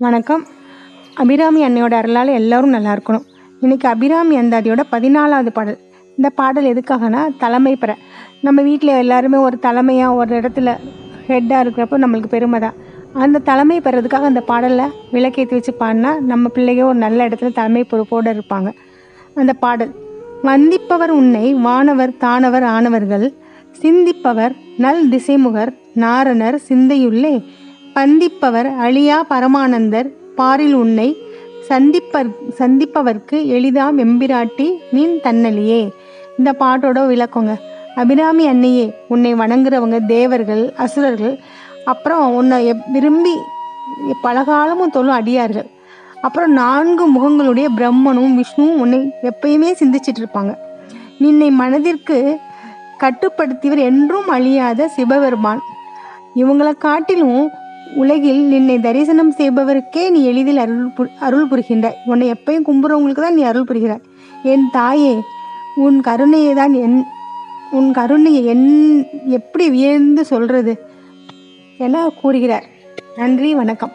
வணக்கம். அபிராமி அன்னையோட அருளால் எல்லாரும் நல்லா இருக்கணும். இன்றைக்கி அபிராமி அந்தாதியோட பதினாலாவது பாடல். இந்த பாடல் எதுக்காகனா தலைமை பெற. நம்ம வீட்டில் எல்லாருமே ஒரு தலைமையாக ஒரு இடத்துல ஹெட்டாக இருக்கிறப்போ நம்மளுக்கு பெருமை தான். அந்த தலைமை பெறதுக்காக அந்த பாடலில் விளக்கேற்றி வச்சு பாடினா நம்ம பிள்ளைங்க ஒரு நல்ல இடத்துல தலைமை பொறுப்போடு இருப்பாங்க. அந்த பாடல். வந்திப்பவர் உன்னை வானவர் தானவர் ஆனவர்கள் சிந்திப்பவர் நல் திசைமுகர் நாரணர் சிந்தையுள்ளே பந்திப்பவர் அழியா பரமானந்தர் பாரில் உன்னை சந்திப்பர் சந்திப்பவர்க்கு எளிதாம் எம்பிராட்டி நின் தன்னலியே. இந்த பாட்டோட விளக்கங்க. அபிராமி அன்னையே உன்னை வணங்குறவங்க தேவர்கள் அசுரர்கள் அப்புறம் உன்னை விரும்பி பலகாலமும் தொழும் அடியார்கள். அப்புறம் நான்கு முகங்களுடைய பிரம்மனும் விஷ்ணுவும் உன்னை எப்பயுமே சிந்திச்சிட்டு இருப்பாங்க நின்னை மனதிற்கு கட்டுப்படுத்தியவர் என்றும் அழியாத சிவபெருமான். இவங்களை காட்டிலும் உலகில் நின்னை தரிசனம் செய்பவருக்கே நீ எளிதில் அருள் அருள் புரிகின்றாய். உன்னை எப்பயும் கும்புறவங்களுக்கு தான் நீ அருள் புரிகிறாய். என் தாயே உன் கருணையை தான் என் உன் கருணையை என் எப்படி வியந்து சொல்றது? என கூறுகிறார். நன்றி வணக்கம்.